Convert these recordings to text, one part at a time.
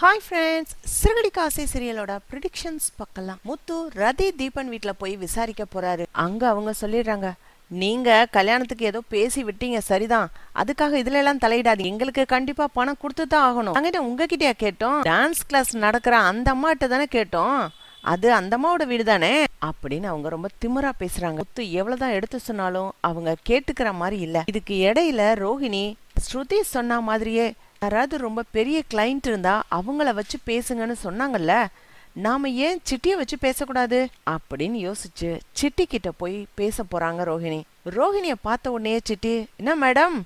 Hi friends சிறுகடி காசை சீரியலோட predictions பார்க்கலாம். முத்து ரதி தீபன் வீட்ல போய் விசாரிக்க போறாரு. அங்க அவங்க சொல்லிடுறாங்க நீங்க கல்யாணத்துக்கு ஏதோ பேசி விட்டீங்க சரிதான். அதுக்காக இதுல எல்லாம் தலையிடாது எங்களுக்கு கண்டிப்பா பணம் கொடுத்து தான் ஆகணும். அங்கிட்ட உங்ககிட்டயா கேட்டோம் டான்ஸ் கிளாஸ் நடக்கிற அந்த அம்மாட்ட தானே கேட்டோம். அது அந்த அம்மாவோட வீடு தானே? அப்படின்னு அவங்க ரொம்ப திமிரா பேசுறாங்க. முத்து எவ்வளவுதான் எடுத்து சொன்னாலும் அவங்க கேட்டுக்கிற மாதிரி இல்ல. இதுக்கு இடையில ரோஹிணி ஸ்ருதி சொன்ன மாதிரியே யாராவது ரொம்ப பெரிய கிளைண்ட் இருந்தா அவங்கள வச்சு பேசுங்கன்னு சொன்னாங்கல்ல நாம ஏன் சிட்டியை வச்சு பேசக்கூடாது? அப்படின்னு யோசிச்சு சிட்டி கிட்ட போய் பேச போறாங்க ரோஹிணி. ரோஹிணியை பார்த்த உடனே சிட்டி என்ன மேடம்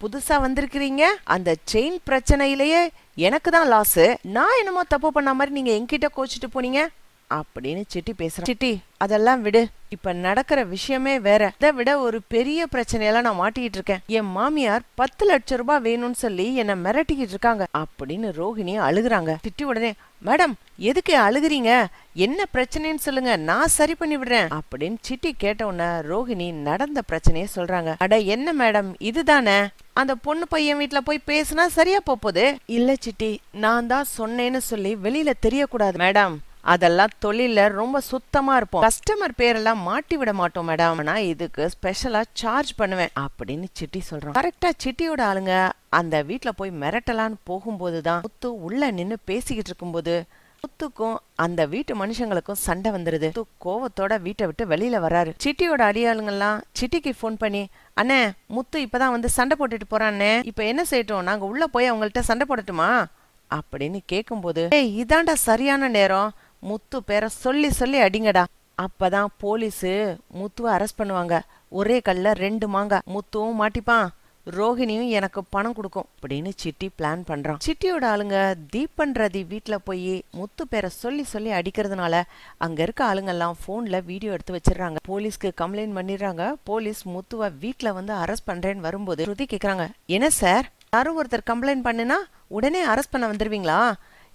புதுசா வந்திருக்கிறீங்க? அந்த செயின் பிரச்சனையிலேயே எனக்கு தான் லாஸ் நான் என்னமோ தப்பு பண்ண மாதிரி நீங்க என்கிட்ட கோச்சிட்டு போனீங்க. அப்படின்னு சிட்டி பேசுறேன் சிட்டி அதெல்லாம் விடு. இப்ப நடக்கிற விஷயமே வேற. இதை விட ஒரு பெரிய பிரச்சனையெல்லாம் நான் மாட்டிக்கிட்டு இருக்கேன். என் மாமியார் பத்து லட்சம் ரூபாய் வேணும்னு சொல்லி என்ன மிரட்டிக்கிட்டு இருக்காங்க. அப்படின்னு ரோஹிணி அழுகுறாங்க. சிட்டி உடனே மேடம் எதுக்கு அழுகுறீங்க? என்ன பிரச்சனைன்னு சொல்லுங்க. நான் சரி பண்ணி விடுறேன். அப்படின்னு சிட்டி கேட்ட உடனே ரோஹிணி நடந்த பிரச்சனைய சொல்றாங்க. அட என்ன மேடம்? இதுதானே? அந்த பொண்ணு பையன் வீட்டுல போய் பேசினா சரியா போகுது? இல்ல சிட்டி நான் தான் சொன்னேன்னு சொல்லி வெளியில தெரியக்கூடாது. மேடம் அதெல்லாம் தொழில ரொம்ப சுத்தமா இருப்போம். கஸ்டமர் பேரெல்லாம் மாட்டி விட மாட்டோம் மேடம் நான் இதுக்கு ஸ்பெஷலா சார்ஜ் பண்ணுவேன் அப்படின்னு சிட்டி சொல்கிறோம் கரெக்டா சிட்டியோட ஆளுங்க அந்த வீட்டில் போய் மிரட்டலான்னு போகும்போதுதான் முத்து உள்ள நின்னு பேசிக்கிட்டு இருக்கும்போது முத்துக்கும் அந்த வீட்டு மனுஷங்களுக்கும் சண்டை வந்துருது. முத்து கோவத்தோட வீட்டை விட்டு வெளியில வராரு சிட்டியோட அடியாளுங்கெல்லாம் சிட்டிக்கு ஃபோன் பண்ணி அண்ணே முத்து இப்பதான் வந்து சண்டை போட்டுட்டு போறானே. இப்ப என்ன செய்யட்டும்? நாங்க உள்ள போய் அவங்கள்ட்ட சண்டை போடட்டுமா? அப்படின்னு கேட்கும்போது ஏய் இதாண்டா சரியான நேரம். முத்து பேரை சொல்லி சொல்லி அடிங்கடா. அப்பதான் போலீஸு முத்துவை அரெஸ்ட் பண்ணுவாங்க. ஒரே கல்ல ரெண்டு மாங்க. முத்துவும் மாட்டிப்பான். ரோஹிணியும் எனக்கு பணம் கொடுக்கும் அப்படின்னு சிட்டி பிளான் பண்றான். சிட்டியோட ஆளுங்க தீபன் ரதி வீட்ல போய் முத்து பேரை சொல்லி சொல்லி அடிக்கிறதுனால அங்க இருக்க ஆளுங்கெல்லாம் போன்ல வீடியோ எடுத்து வச்சிடறாங்க. போலீஸ்க்கு கம்ப்ளைண்ட் பண்ணிடுறாங்க. போலீஸ் முத்துவை வீட்ல வந்து அரெஸ்ட் பண்றேன்னு வரும்போது ஸ்ருதி கேக்குறாங்க. என்ன சார் யாரும் ஒருத்தர் கம்ப்ளைண்ட் பண்ணுனா உடனே அரெஸ்ட் பண்ண வந்துருவீங்களா?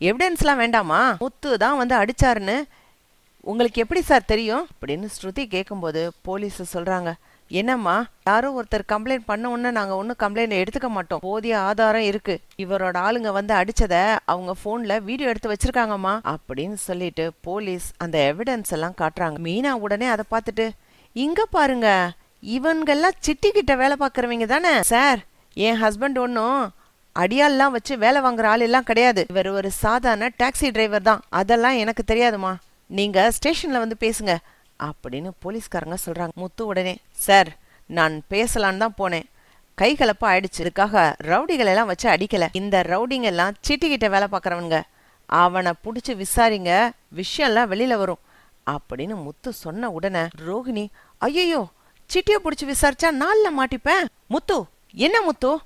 எவிடன்ஸ்லாம் வேண்டாமா? முத்து தான் வந்து அடிச்சாருன்னு. உங்களுக்கு எப்படி சார் தெரியும்? அப்படின்னு ஸ்ருதி கேட்கும்போது போலீஸ் சொல்கிறாங்க என்னம்மா யாரோ ஒருத்தர் கம்ப்ளைண்ட் பண்ண உடனே நாங்கள் ஒன்றும் கம்ப்ளைண்ட் எடுத்துக்க மாட்டோம். போதிய ஆதாரம் இருக்கு. இவரோட ஆளுங்க வந்து அடித்ததை அவங்க ஃபோனில் வீடியோ எடுத்து வச்சிருக்காங்கம்மா அப்படின்னு சொல்லிட்டு போலீஸ் அந்த எவிடன்ஸ் எல்லாம் காட்டுறாங்க. மீனா உடனே அதை பார்த்துட்டு இங்க பாருங்க இவங்கெல்லாம் சிட்டி கிட்ட வேலை பார்க்குறவங்க தானே? சார் என் ஹஸ்பண்ட் ஒன்றும் அடியால்லாம் வச்சு வேலை வாங்குற ஆள் எல்லாம் கிடையாது. இவர் ஒரு சாதாரண டாக்ஸி டிரைவர் தான். அதெல்லாம் எனக்கு தெரியாதுமா. நீங்க ஸ்டேஷன்ல வந்து பேசுங்க. அப்படின்னு போலீஸ்காரங்க சொல்றாங்க. முத்து உடனே சார் நான் பேசலான்னு தான் போனேன். கை கலப்பா ஆயிடுச்சு. இதுக்காக ரவுடிகள் எல்லாம் வச்சு அடிக்கல. இந்த ரவுடிங்க எல்லாம் சீட்டிக்கிட்ட வேலை பார்க்கறவனுங்க. அவனை புடிச்சு விசாரிங்க. விஷயம்லாம் வெளியில வரும். அப்படின்னு முத்து சொன்ன உடனே ரோகிணி ஐயோ சிட்டியை பிடிச்சி விசாரிச்சா நாளில் மாட்டிப்பேன். முத்து என்ன முத்து?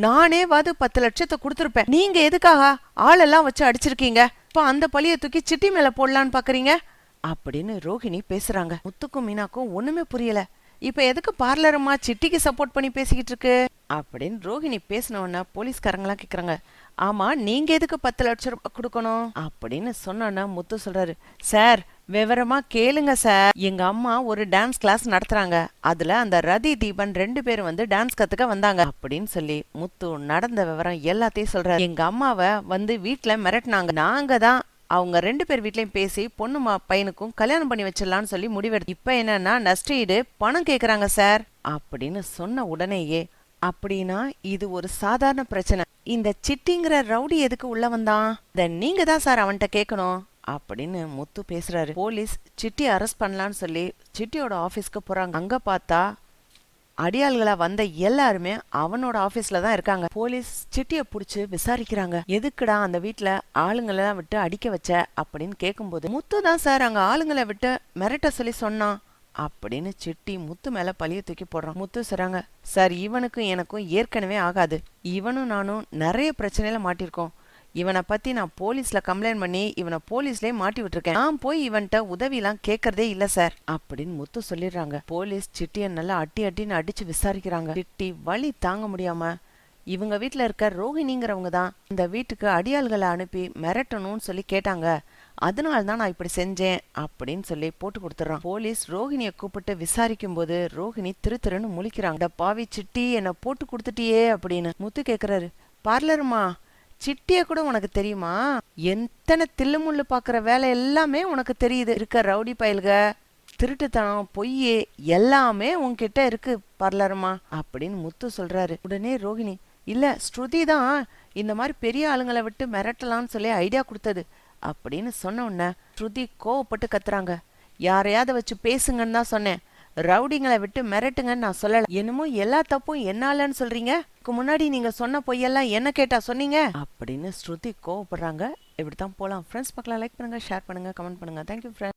நானேவாது பத்து லட்சத்தை கொடுத்துருப்பேன். நீங்க எதுக்காக ஆளெல்லாம் வச்சு அடிச்சிருக்கீங்க? இப்போ அந்த பழிய தூக்கி சிட்டி மேல போடலான்னு பாக்குறீங்க? அப்படின்னு ரோஹிணி பேசுறாங்க. முத்துக்கும் மீனாக்கும் ஒண்ணுமே புரியல. இப்ப எதுக்கு பார்லரம்மா சிட்டிக்கு சப்போர்ட் பண்ணி பேசிக்கிட்டு இருக்கு? அப்படின்னு ரோஹிணி பேசினோன்னா போலீஸ்காரங்களாம் கேக்குறாங்க. ஆமா நீங்க எதுக்கு பத்து லட்சம் ரூபாய் கொடுக்கணும்? அப்படின்னு சொன்னோன்னா முத்து சொல்றாரு. சார் விவரமா கேளுங்க சார். எங்க அம்மா ஒரு டான்ஸ் கிளாஸ் நடத்துறாங்க. அதுல அந்த ரதி தீபன் ரெண்டு பேரும் வந்து டான்ஸ் கத்துக்க வந்தாங்க. அப்படின்னு சொல்லி முத்து நடந்த விவரம் எல்லாத்தையும் சொல்றாரு. எங்க அம்மாவை வந்து வீட்டுல மிரட்டினாங்க. நாங்க தான் அவங்க ரெண்டு பேர் வீட்லயும் பேசி பொண்ணு பையனுக்கும் கல்யாணம் பண்ணி வச்சிடலாம்னு சொல்லி முடிவெடுத்து இப்ப என்னன்னா நஷ்டஈடு பணம் கேக்குறாங்க சார். அப்படின்னு சொன்ன உடனேயே அப்படின்னா இது ஒரு சாதாரண பிரச்சனை. இந்த சிட்டிங்கிற ரவுடி எதுக்கு உள்ள வந்தான்? இத நீங்க தான் சார் அவன்கிட்ட கேட்கணும் அப்படின்னு முத்து பேசுறாரு. போலீஸ் சிட்டி அரெஸ்ட் பண்ணலான்னு சொல்லி சிட்டியோட ஆஃபீஸ்க்கு போறாங்க. அங்க பார்த்தா அடியாள்களா வந்த எல்லாருமே அவனோட ஆபீஸ்ல தான் இருக்காங்க. போலீஸ் சிட்டியை புடிச்சு விசாரிக்கிறாங்க. எதுக்குடா அந்த வீட்ல ஆளுங்களெல்லாம் விட்டு அடிக்க வச்ச அப்படின்னு கேட்கும்போது முத்து தான் சார் அங்க ஆளுங்களை விட்டு மிரட்ட சொல்லி சொன்னான் அப்படின்னு சிட்டி முத்து மேல பழிய தூக்கி போடுறான். முத்து சொல்றாங்க சார் இவனுக்கும் எனக்கும் ஏற்கனவே ஆகாது. இவனும் நானும் நிறைய பிரச்சனையில மாட்டிருக்கோம் இவனை பத்தி நான் போலீஸ்ல கம்ப்ளைண்ட் பண்ணி இவனை போலீஸ்லயே மாட்டி விட்டுருக்கேன். நான் போய் இவன்கிட்ட உதவிலாம் கேக்குறதே இல்ல சார் அப்படின்னு முத்து சொல்லிடுறாங்க. போலீஸ் சிட்டிய நல்லா அட்டி அட்டின்னு அடிச்சு விசாரிக்கிறாங்க. சிட்டி வலி தாங்க முடியாம இவங்க வீட்டில் இருக்க ரோஹிணிங்கிறவங்க தான் இந்த வீட்டுக்கு அடியாள்களை அனுப்பி மிரட்டணும்னு சொல்லி கேட்டாங்க. அதனால தான் நான் இப்படி செஞ்சேன் அப்படின்னு சொல்லி போட்டு கொடுத்துறான் போலீஸ் ரோஹிணியை கூப்பிட்டு விசாரிக்கும் போது ரோஹிணி திரு திருன்னு முழிக்கிறாங்க. பாவி சிட்டி என்ன போட்டு கொடுத்துட்டியே அப்படின்னு முத்து கேக்குறாரு. பார்லருமா சிட்டிய கூட உனக்கு தெரியுமா? எத்தனை தில்லுமுள்ளு பாக்குற வேலை எல்லாமே உனக்கு தெரியுது. இருக்க ரவுடி பயல்க திருட்டுத்தனம் பொய் எல்லாமே உன்கிட்ட இருக்கு பர்லருமா? அப்படின்னு முத்து சொல்றாரு. உடனே ரோகிணி இல்ல ஸ்ருதி தான் இந்த மாதிரி பெரிய ஆளுங்களை விட்டு மிரட்டலாம்னு சொல்லி ஐடியா கொடுத்தது. அப்படின்னு சொன்ன உடனே ஸ்ருதி கோவப்பட்டு கத்துறாங்க. யாரையாவது வச்சு பேசுங்கன்னு தான் சொன்னேன். ரவுடிங்களை விட்டு மிரட்டுங்கன்னு நான் சொல்லல. என்னமோ எல்லா தப்பும் என்னாலன்னு சொல்றீங்க? இதுக்கு முன்னாடி நீங்க சொன்ன பொய்யெல்லாம் என்ன கேட்டா சொன்னீங்க? அப்படின்னு ஸ்ருதி கோவப்படுறாங்க. இப்படித்தான் போலாம். ஃப்ரெண்ட்ஸ் பக்கம் லைக் பண்ணுங்க ஷேர் பண்ணுங்க கமெண்ட் பண்ணுங்க. Thank you friends